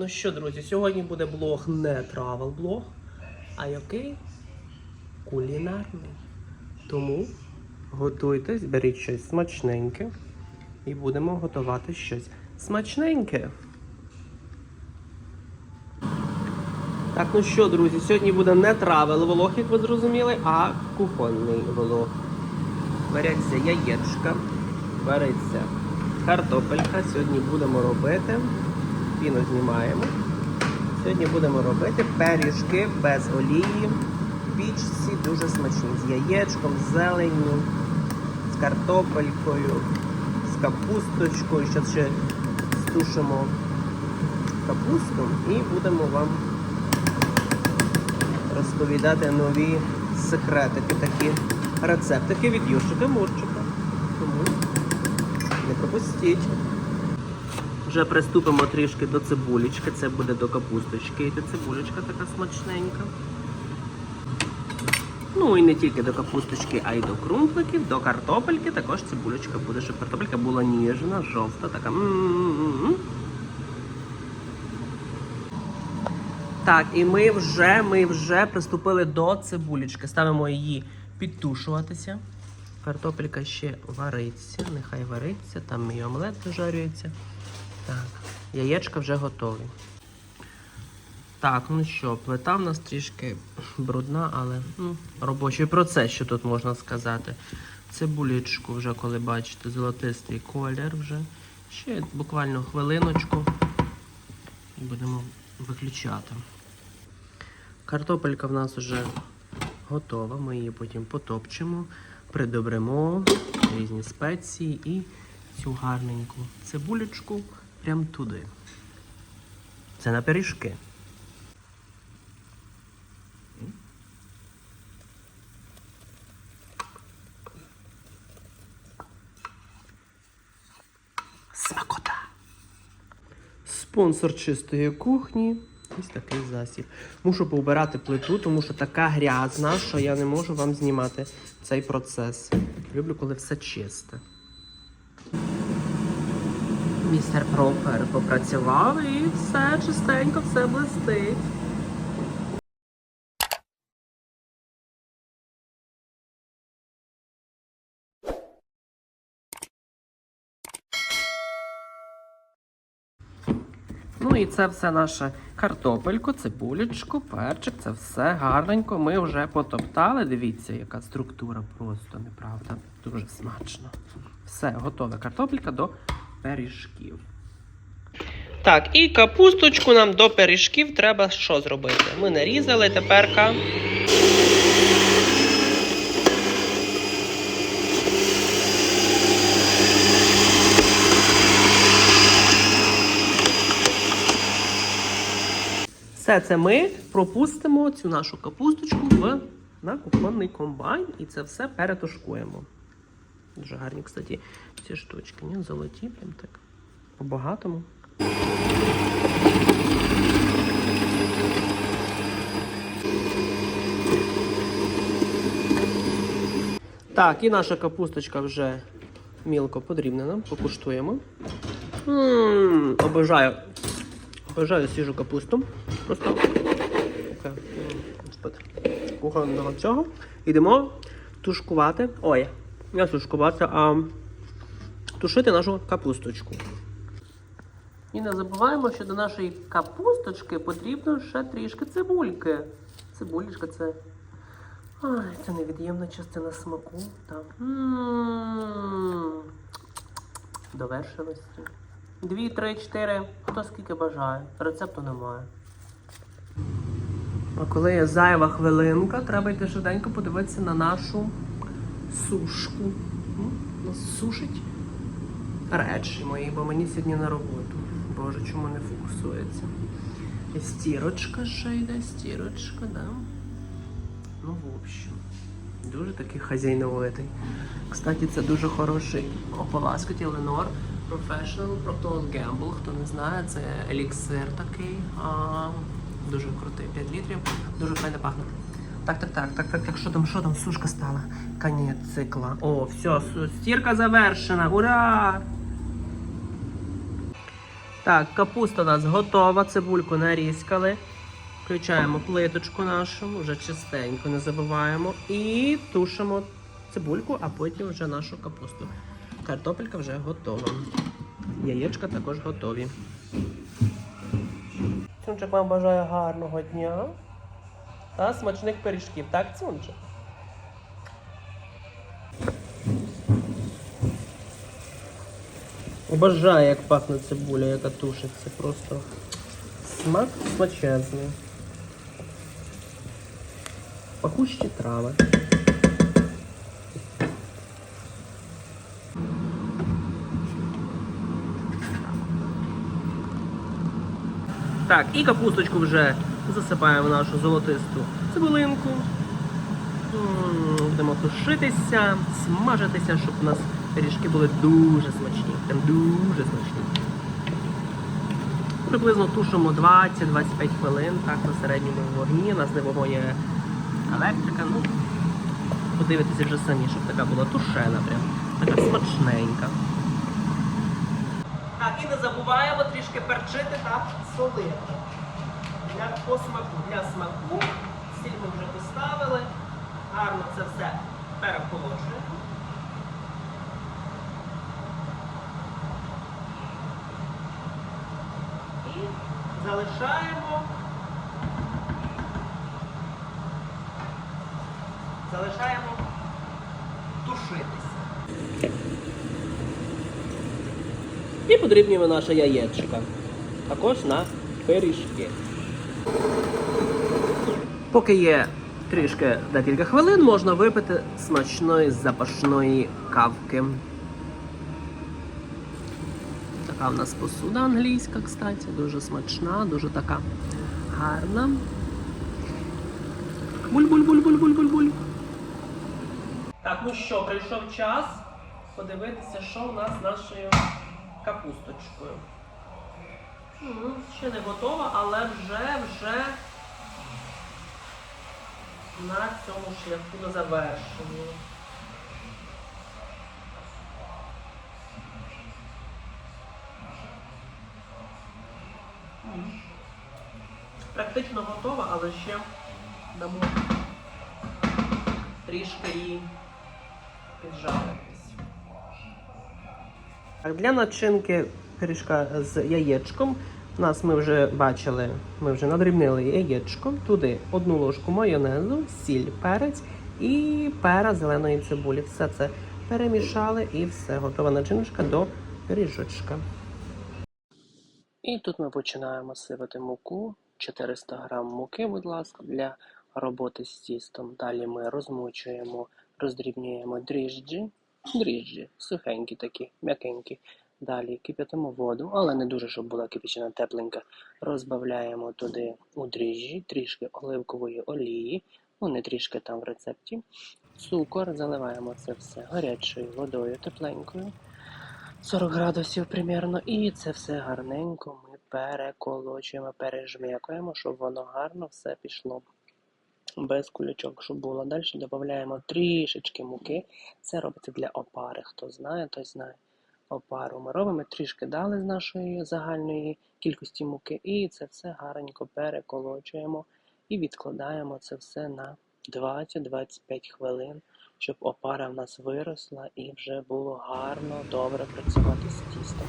Ну що, друзі, сьогодні буде блог не травел блог, а який кулінарний. Тому готуйтесь, беріть щось смачненьке і будемо готувати щось смачненьке. Так, ну що, друзі, сьогодні буде не травел влог, як ви зрозуміли, а кухонний влог. Варяться яєчка, вариться картопелька. Сьогодні будемо робити. Піну знімаємо. Сьогодні будемо робити пиріжки без олії. В пічці дуже смачні. З яєчком, з зеленню, з картопелькою, з капусточкою. Зараз ще стушимо капусту і будемо вам розповідати нові секретики, такі рецептики від Юшика Мурчика. Тому не пропустіть. Вже приступимо трішки до цибулечки. Це буде до капусточки. І цибулечка така смачненька. Ну і не тільки до капусточки, а й до крумпликів, до картопельки також цибулечка буде, щоб картопелька була ніжна, жовта, така. м-м-м. Так, і ми вже, ми вже приступили до цибулечки. Ставимо її підтушуватися. Картопелька ще вариться, нехай вариться, там мій омлет дожарюється. Так, яєчка вже готові. Так, ну що, плита в нас трішки брудна, але ну, робочий процес, що тут можна сказати. Цибулечку вже, коли бачите, золотистий колір вже. Ще буквально хвилиночку і будемо виключати. Картопелька в нас вже готова, ми її потім потопчемо, придобремо різні спеції і цю гарненьку цибулечку прямо туди. Це на пиріжки. Смакота. Спонсор чистої кухні. Ось такий засіб. Мушу поубирати плиту, тому що така грязна, що я не можу вам знімати цей процес. Люблю, коли все чисте. Містер Пропер попрацював і все чистенько, все блистить. Ну і це все наше картопелько, цибулечку, перчик, це все гарненько. Ми вже потоптали. Дивіться, яка структура просто неправда. Дуже смачно. Все, готове картопелька до пиріжків. Так, і капусточку нам до пиріжків треба що зробити? Ми нарізали теперка. Все це ми пропустимо цю нашу капусточку в на кухонний комбайн і це все перетушкуємо. Дуже гарні, кстати, ці штучки, ні? Золоті, прям так. По-багатому. Так, і наша капусточка вже мілко подрібнена. Покуштуємо. М, Обожаю. Обожаю свіжу капусту. Просто таке, кухонного цього. Йдемо тушкувати. Ой, не тушкувати, а тушити нашу капусточку. І не забуваємо, що до нашої капусточки потрібно ще трішки цибульки. Цибулечка це. Ай, це невід'ємна частина смаку. Так. Довершеності. Дві, три, чотири. Хто скільки бажає. Рецепту немає. А коли є зайва хвилинка, треба йти швиденько подивитися на нашу сушку. Сушить речі мої, бо мені сьогодні на роботу. Боже, чому не фокусується? Стірочка ще йде, стірочка, да. Ну, в общем, дуже такий хазяйновитий. Кстати, це дуже хороший ополаскать Ленор Professional Procter Gamble. Хто не знає, це еліксир такий. А, дуже крутий, 5 літрів, дуже файно пахне. Так, так, так, так, так, так, що там, що там, сушка стала? Конець цикла. О, все, стірка завершена. Ура! Так, капуста у нас готова, цибульку нарізкали. Включаємо плиточку нашу, вже чистенько не забуваємо. І тушимо цибульку, а потім вже нашу капусту. Картопелька вже готова. Яєчка також готові. Цунчик вам бажає гарного дня та смачних пиріжків. Так, Цунчик? Обожаю, як пахне цибуля, яка тушиться. Просто смак смачезний. Пахущі трави. Так, і капусточку вже засипаємо нашу золотисту цибулинку. Будемо тушитися, смажитися, щоб у нас пиріжки були дуже смачні. Прям дуже смачні. Приблизно тушимо 20-25 хвилин, так, на середньому вогні. У нас не вогонь є електрика. Ну, подивитися вже самі, щоб така була тушена, прям така смачненька. Так, і не забуваємо трішки перчити та солити. Для по смаку. Для смаку. Сіль ми вже поставили. Гарно це все переколочуємо. І залишаємо. Залишаємо тушитися. І подрібнюємо наше яєчко. Також на пиріжки. Поки є трішки декілька хвилин, можна випити смачної запашної кавки. Така в нас посуда англійська, кстати, дуже смачна, дуже така гарна. Буль-буль-буль-буль-буль-буль-буль. Так, ну що, прийшов час подивитися, що у нас з нашою капусточкою. Ще не готова, але вже вже на цьому шляху до завершення. Практично готова, але ще дамо трішки її піджаритись. Для начинки пиріжка з яєчком. У нас ми вже бачили, ми вже надрібнили яєчко. Туди одну ложку майонезу, сіль, перець і пера зеленої цибулі. Все це перемішали і все, готова начинка до пиріжочка. І тут ми починаємо сипати муку. 400 грам муки, будь ласка, для роботи з тістом. Далі ми розмочуємо, роздрібнюємо дріжджі. Дріжджі, сухенькі такі, м'якенькі. Далі кип'ятимо воду, але не дуже, щоб була кипячена тепленька. Розбавляємо туди у дріжджі, трішки оливкової олії, ну не трішки там в рецепті. Цукор, заливаємо це все гарячою водою тепленькою. 40 градусів примірно, і це все гарненько ми переколочуємо, пережмякуємо, щоб воно гарно все пішло без кулячок, щоб було. Далі додаємо трішечки муки. Це робиться для опари. Хто знає, той знає. Опару ми робимо, трішки дали з нашої загальної кількості муки, і це все гарненько переколочуємо і відкладаємо це все на 20-25 хвилин, щоб опара в нас виросла і вже було гарно, добре працювати з тістом.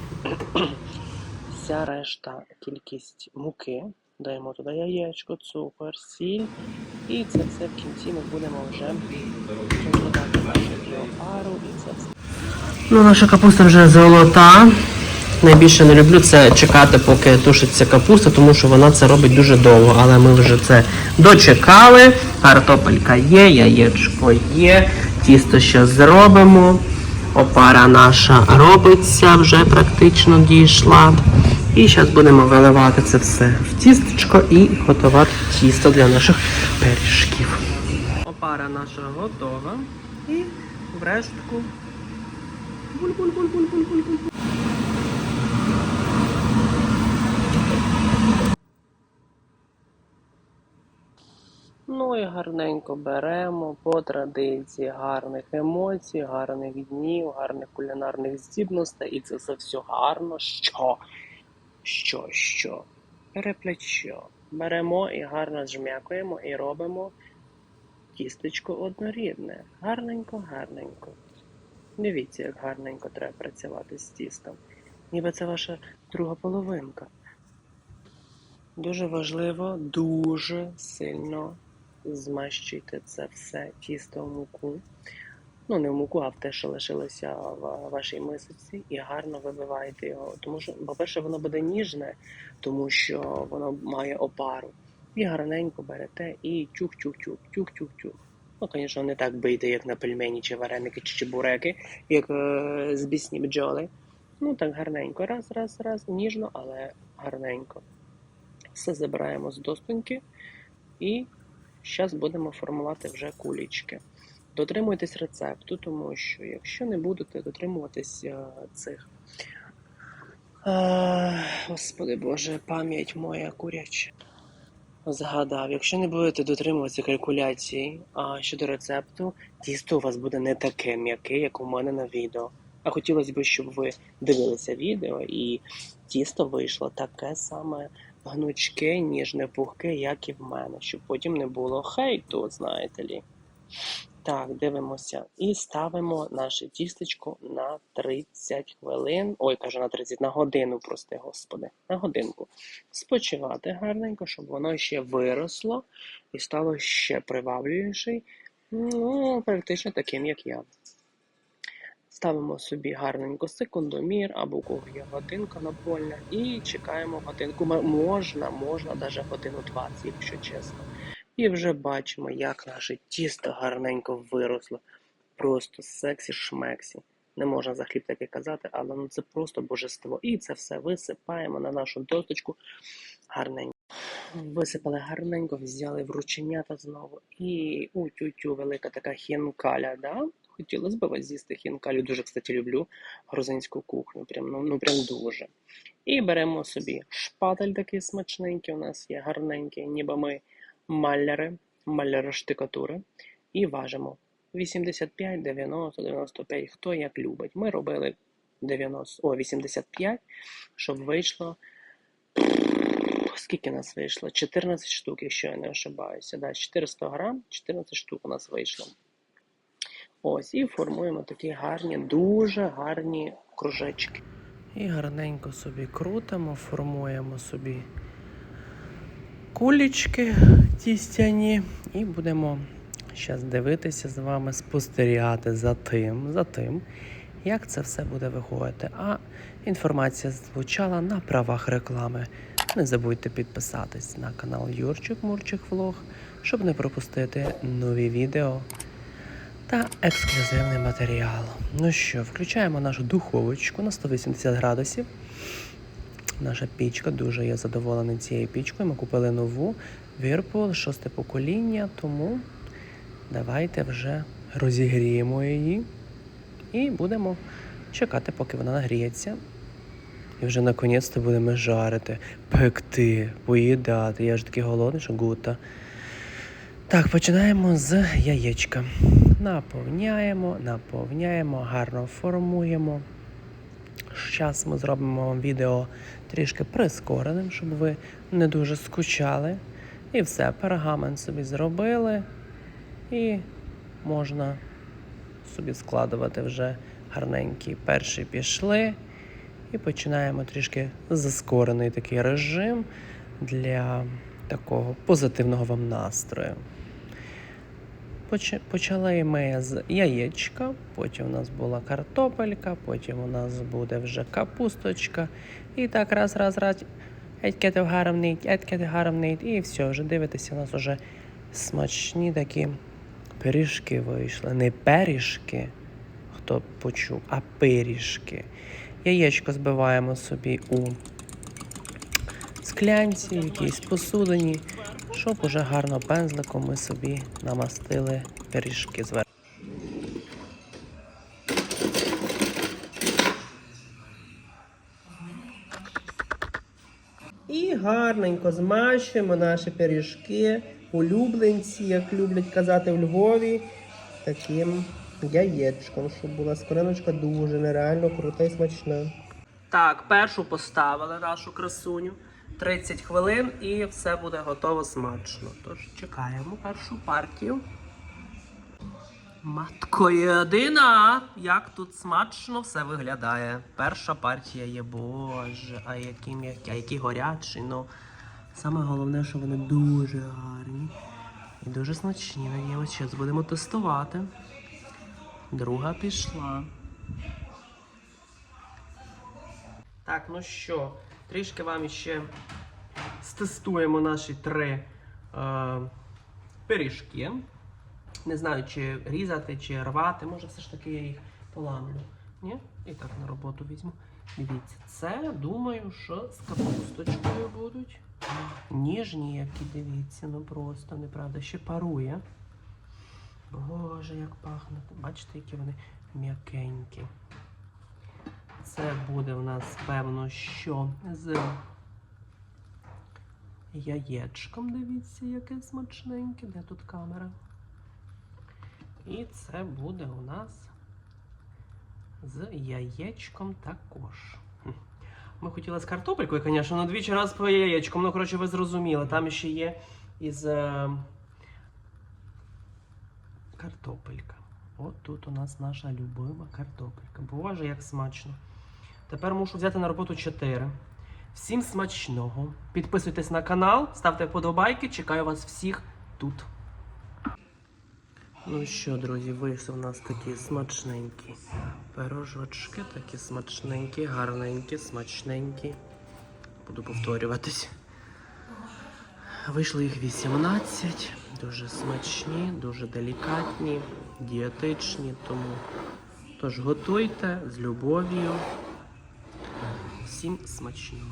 Вся решта кількість муки. Даємо туди яєчко, цукор, сіль. І це все в кінці ми будемо вже викладати нашу опару і це все. Ну, наша капуста вже золота. Найбільше не люблю це чекати, поки тушиться капуста, тому що вона це робить дуже довго. Але ми вже це дочекали. Картопелька є, яєчко є, тісто ще зробимо. Опара наша робиться, вже практично дійшла. І зараз будемо виливати це все в тістечко і готувати тісто для наших пиріжків. Опара наша готова. І в. Ну і гарненько беремо по традиції гарних емоцій, гарних днів, гарних кулінарних здібностей. І це все все гарно. Що? що, що? Переплечо. Беремо і гарно зжмякуємо і робимо тістечко однорідне. Гарненько, гарненько. Дивіться, як гарненько треба працювати з тістом. Ніби це ваша друга половинка. Дуже важливо, дуже сильно змащуйте це все тісто в муку. Ну, не в муку, а в те, що лишилося в вашій мисочці, і гарно вибиваєте його. Тому що, по-перше, воно буде ніжне, тому що воно має опару. І гарненько берете і тюх-тюх-тюх, тюх-тюх-тюх. Ну, звісно, не так бийте, як на пельмені, чи вареники, чи чебуреки, як е, бісні бджоли. Ну, так гарненько. Раз, раз, раз, ніжно, але гарненько. Все забираємо з достоньки і зараз будемо формувати вже кулічки. Дотримуйтесь рецепту, тому що якщо не будете дотримуватись е, цих. Е, Господи Боже, пам'ять моя куряча. Згадав, якщо не будете дотримуватися калькуляції а щодо рецепту, тісто у вас буде не таке м'яке, як у мене на відео. А хотілося б, щоб ви дивилися відео і тісто вийшло таке саме гнучке, ніжне, пухке, як і в мене, щоб потім не було хейту, знаєте лі. Так, дивимося. І ставимо наше тістечко на 30 хвилин. Ой, кажу на 30, на годину, прости, господи, на годинку. Спочивати гарненько, щоб воно ще виросло і стало ще приваблюючий. Ну, практично таким, як я. Ставимо собі гарненько секундомір або у кого є годинка напольна, і чекаємо годинку. Можна, можна навіть годину 20, якщо чесно. І вже бачимо, як наше тісто гарненько виросло. Просто сексі-шмексі. Не можна за хліб таке казати, але ну це просто божество. І це все висипаємо на нашу досточку гарненько. Висипали гарненько, взяли в рученята знову. І у тютю велика така хінкаля, да? Хотілося б вас з'їсти хінкалю. Дуже, кстати, люблю грузинську кухню. Прям, ну, ну прям дуже. І беремо собі шпатель такий смачненький. У нас є гарненький, ніби ми маляри, штикатури. І важимо 85, 90, 95, хто як любить. Ми робили 90, о, 85, щоб вийшло. Скільки нас вийшло? 14 штук, якщо я не ошибаюся. Да, 400 грам, 14 штук у нас вийшло. Ось, і формуємо такі гарні, дуже гарні кружечки. І гарненько собі крутимо, формуємо собі кулічки тістяні, і будемо зараз дивитися з вами, спостерігати за тим, за тим, як це все буде виходити. А інформація звучала на правах реклами. Не забудьте підписатись на канал Юрчик Мурчик Влог, щоб не пропустити нові відео та ексклюзивний матеріал. Ну що, включаємо нашу духовочку на 180 градусів. Наша пічка, дуже я задоволений цією пічкою. Ми купили нову Whirlpool, шосте покоління, тому давайте вже розігріємо її і будемо чекати, поки вона нагріється. І вже наконець-то будемо жарити, пекти, поїдати. Я ж такий голодний, що гута. Так, починаємо з яєчка. Наповняємо, наповняємо, гарно формуємо. Зараз ми зробимо вам відео трішки прискореним, щоб ви не дуже скучали. І все, пергамент собі зробили. І можна собі складувати вже гарненькі перші пішли. І починаємо трішки заскорений такий режим для такого позитивного вам настрою. Почали ми з яєчка, потім у нас була картопелька, потім у нас буде вже капусточка. І так раз, раз, раз. Етькети гармнить, етькети гармнить. І все, вже дивитеся, у нас вже смачні такі пиріжки вийшли. Не пиріжки, хто почув, а пиріжки. Яєчко збиваємо собі у склянці, якійсь посудині, щоб уже гарно пензликом ми собі намастили пиріжки зверху. І гарненько змащуємо наші пиріжки, улюбленці, як люблять казати в Львові, таким яєчком, щоб була скориночка дуже нереально крута і смачна. Так, першу поставили нашу красуню. 30 хвилин і все буде готово смачно. Тож чекаємо першу партію. Матко єдина! Як тут смачно все виглядає. Перша партія є, боже, а які м'які, а які горячі. Ну, саме головне, що вони дуже гарні і дуже смачні. Надіємося, зараз будемо тестувати. Друга пішла. Так, ну що, трішки вам ще стестуємо наші три е, пиріжки. Не знаю, чи різати, чи рвати. Може, все ж таки я їх поламлю. Ні? І так на роботу візьму. Дивіться, це думаю, що з капусточкою будуть. Ніжні, які дивіться, ну просто неправда. Ще парує. Боже, як пахне. Бачите, які вони м'якенькі. Це буде в нас, певно, що з яєчком. Дивіться, яке смачненьке. Де тут камера? І це буде у нас з яєчком також. Ми хотіли з картопелькою, звісно, але двічі раз по яєчком. Ну, коротше, ви зрозуміли. Там ще є із е, картопелька. От тут у нас наша любима картопелька. Боже, як смачно. Тепер мушу взяти на роботу 4. Всім смачного. Підписуйтесь на канал, ставте вподобайки. Чекаю вас всіх тут. Ну що, друзі, вийшов у нас такі смачненькі пирожочки, такі смачненькі, гарненькі, смачненькі. Буду повторюватись. Вийшло їх 18, дуже смачні, дуже делікатні, дієтичні, тому тож готуйте з любов'ю. Всім смачного.